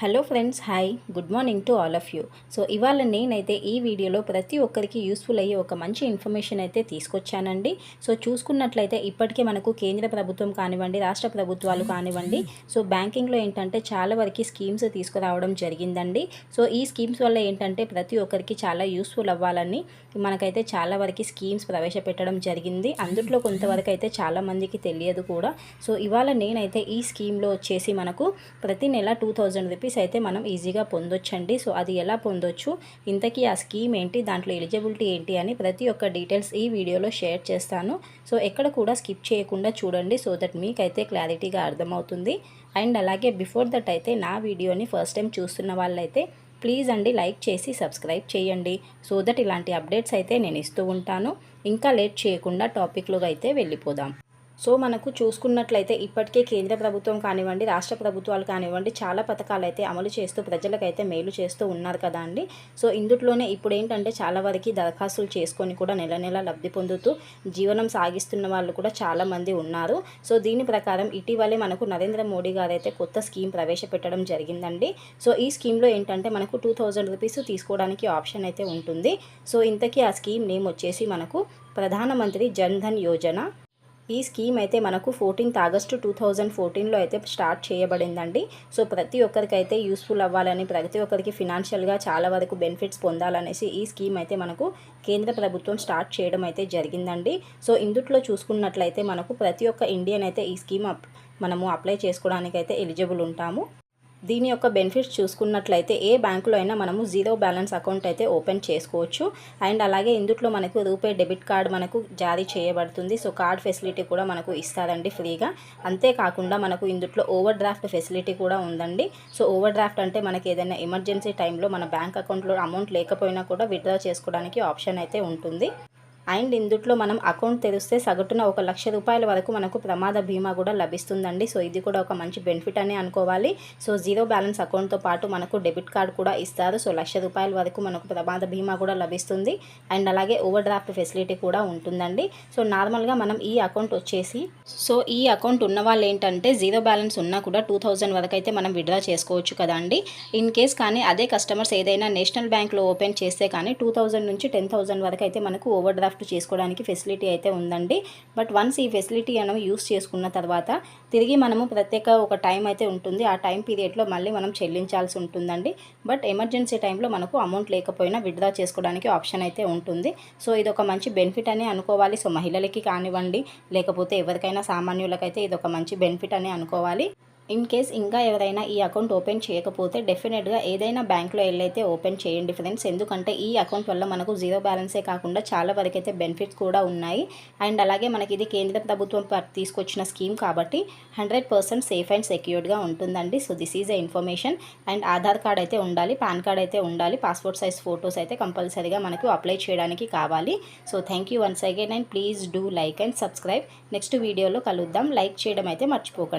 Hello friends hi. Good morning to all of you. So ఇవాళ నేనైతే ఈ వీడియోలో ప్రతి ఒక్కరికి యూస్ఫుల్ అయ్యే ఒక మంచి ఇన్ఫర్మేషన్ అయితే తీసుకొచ్చానండి. సో చూసుకున్నట్లయితే ఇప్పటికే మనకు కేంద్ర ప్రభుత్వం కానివ్వండి రాష్ట్ర ప్రభుత్వాలు కానివ్వండి సో బ్యాంకింగ్లో ఏంటంటే చాలా వరకు స్కీమ్స్ తీసుకురావడం జరిగిందండి. సో ఈ స్కీమ్స్ వల్ల ఏంటంటే ప్రతి ఒక్కరికి చాలా యూస్ఫుల్ అవ్వాలని మనకైతే చాలా వరకు స్కీమ్స్ ప్రవేశపెట్టడం జరిగింది. అందుట్లో కొంతవరకు అయితే చాలా మందికి తెలియదు కూడా. సో ఇవాళ నేనైతే ఈ స్కీమ్లో వచ్చేసి మనకు ప్రతి నెల టూ థౌజండ్ రూపీస్ అయితే మనం ఈజీగా పొందొచ్చండి. సో అది ఎలా పొందొచ్చు? ఇంతకీ ఆ స్కీమ్ ఏంటి? దాంట్లో ఎలిజిబిలిటీ ఏంటి? అని ప్రతి ఒక్క డీటెయిల్స్ ఈ వీడియోలో షేర్ చేస్తాను. సో ఎక్కడ కూడా స్కిప్ చేయకుండా చూడండి సో దట్ మీకైతే క్లారిటీగా అర్థమవుతుంది. అండ్ అలాగే బిఫోర్ దట్ అయితే నా వీడియోని ఫస్ట్ టైం చూస్తున్న వాళ్ళైతే ప్లీజ్ అండి లైక్ చేసి సబ్స్క్రైబ్ చేయండి. సో దట్ ఇలాంటి అప్డేట్స్ అయితే నేను ఇస్తూ ఉంటాను. ఇంకా లేట్ చేయకుండా టాపిక్లోకి అయితే వెళ్ళిపోదాం. సో మనకు చూసుకున్నట్లయితే ఇప్పటికే కేంద్ర ప్రభుత్వం కానివ్వండి రాష్ట్ర ప్రభుత్వాలు కానివ్వండి చాలా పథకాలు అయితే అమలు చేస్తూ ప్రజలకైతే మేలు చేస్తూ ఉన్నారు కదా అండి. సో ఇందుట్లోనే ఇప్పుడు ఏంటంటే చాలా వరకు దరఖాస్తులు చేసుకొని కూడా నెల నెల లబ్ధి పొందుతూ జీవనం సాగిస్తున్న వాళ్ళు కూడా చాలామంది ఉన్నారు. సో దీని ప్రకారం ఇటీవలే మనకు నరేంద్ర మోడీ గారు అయితే కొత్త స్కీమ్ ప్రవేశపెట్టడం జరిగిందండి. సో ఈ స్కీమ్లో ఏంటంటే మనకు టూ థౌజండ్ రూపీస్ తీసుకోవడానికి ఆప్షన్ అయితే ఉంటుంది. సో ఇంతకీ ఆ స్కీమ్ నేమ్ వచ్చేసి మనకు ప్రధానమంత్రి జన్ ధన్ యోజన. ఈ స్కీమ్ అయితే మనకు ఫోర్టీన్త్ ఆగస్టు టూ థౌజండ్ ఫోర్టీన్లో అయితే స్టార్ట్ చేయబడిందండి. సో ప్రతి ఒక్కరికైతే యూస్ఫుల్ అవ్వాలని ప్రతి ఒక్కరికి ఫినాన్షియల్గా చాలా వరకు బెనిఫిట్స్ పొందాలనేసి ఈ స్కీమ్ అయితే మనకు కేంద్ర ప్రభుత్వం స్టార్ట్ చేయడం అయితే జరిగిందండి. సో ఇందుట్లో చూసుకున్నట్లయితే మనకు ప్రతి ఒక్క ఇండియన్ అయితే ఈ స్కీమ్ మనము అప్లై చేసుకోవడానికి అయితే ఎలిజిబుల్ ఉంటాము. దీని యొక్క బెనిఫిట్స్ చూసుకున్నట్లయితే ఏ బ్యాంకులో అయినా మనము జీరో బ్యాలెన్స్ అకౌంట్ అయితే ఓపెన్ చేసుకోవచ్చు. అండ్ అలాగే ఇందుట్లో మనకు రూపే డెబిట్ కార్డ్ మనకు జారీ చేయబడుతుంది. సో కార్డ్ ఫెసిలిటీ కూడా మనకు ఇస్తారండి ఫ్రీగా. అంతేకాకుండా మనకు ఇందుట్లో ఓవర్ డ్రాఫ్ట్ ఫెసిలిటీ కూడా ఉందండి. సో ఓవర్ డ్రాఫ్ట్ అంటే మనకి ఏదైనా ఎమర్జెన్సీ టైంలో మన బ్యాంక్ అకౌంట్లో అమౌంట్ లేకపోయినా కూడా విత్డ్రా చేసుకోవడానికి ఆప్షన్ అయితే ఉంటుంది. అండ్ ఇందుట్లో మనం అకౌంట్ తెరిస్తే సగటున ఒక లక్ష రూపాయల వరకు మనకు ప్రమాద బీమా కూడా లభిస్తుందండి. సో ఇది కూడా ఒక మంచి బెనిఫిట్ అని అనుకోవాలి. సో జీరో బ్యాలెన్స్ అకౌంట్తో పాటు మనకు డెబిట్ కార్డ్ కూడా ఇస్తారు. సో లక్ష రూపాయల వరకు మనకు ప్రమాద బీమా కూడా లభిస్తుంది. అండ్ అలాగే ఓవర్ డ్రాఫ్ట్ ఫెసిలిటీ కూడా ఉంటుందండి. సో నార్మల్గా మనం ఈ అకౌంట్ వచ్చేసి సో ఈ అకౌంట్ ఉన్న వాళ్ళు ఏంటంటే జీరో బ్యాలెన్స్ ఉన్నా కూడా టూ థౌజండ్ వరకు అయితే మనం విడ్రా చేసుకోవచ్చు కదండి. ఇన్ కేస్ కానీ అదే కస్టమర్స్ ఏదైనా నేషనల్ బ్యాంక్లో ఓపెన్ చేస్తే కానీ టూ థౌజండ్ నుంచి టెన్ థౌజండ్ వరకు అయితే మనకు ఓవర్ డ్రాఫ్ట్ డ్రాఫ్ట్ చేసుకోవడానికి ఫెసిలిటీ అయితే ఉందండి. బట్ వన్స్ ఈ ఫెసిలిటీ మనం యూస్ చేసుకున్న తర్వాత తిరిగి మనము ప్రత్యేక ఒక టైం అయితే ఉంటుంది. ఆ టైం పీరియడ్లో మళ్ళీ మనం చెల్లించాల్సి ఉంటుందండి. బట్ ఎమర్జెన్సీ టైంలో మనకు అమౌంట్ లేకపోయినా విత్డ్రా చేసుకోవడానికి ఆప్షన్ అయితే ఉంటుంది. సో ఇది ఒక మంచి బెనిఫిట్ అని అనుకోవాలి. సో మహిళలకి కానివ్వండి లేకపోతే ఎవరికైనా సామాన్యులకైతే ఇది ఒక మంచి బెనిఫిట్ అని అనుకోవాలి. ఇన్ కేస్ ఇంకా ఎవరైనా ఈ అకౌంట్ ఓపెన్ చేయకపోతే డెఫినెట్గా ఏదైనా బ్యాంక్లో వెళ్ళైతే ఓపెన్ చేయండి ఫ్రెండ్స్. ఎందుకంటే ఈ అకౌంట్ వల్ల మనకు జీరో బ్యాలెన్సే కాకుండా చాలా వరకు అయితే బెనిఫిట్స్ కూడా ఉన్నాయి. అండ్ అలాగే మనకి ఇది కేంద్ర ప్రభుత్వం తీసుకొచ్చిన స్కీమ్ కాబట్టి హండ్రెడ్ పర్సెంట్ సేఫ్ అండ్ సెక్యూర్డ్గా ఉంటుందండి. So this is a information. And Aadhaar card అయితే ఉండాలి పాన్ కార్డ్ అయితే ఉండాలి పాస్పోర్ట్ సైజ్ ఫొటోస్ అయితే కంపల్సరీగా మనకు అప్లై చేయడానికి కావాలి. So thank you once again and please do like and subscribe. Next వీడియోలో కలుద్దాం. లైక్ చేయడం అయితే మర్చిపోకండి.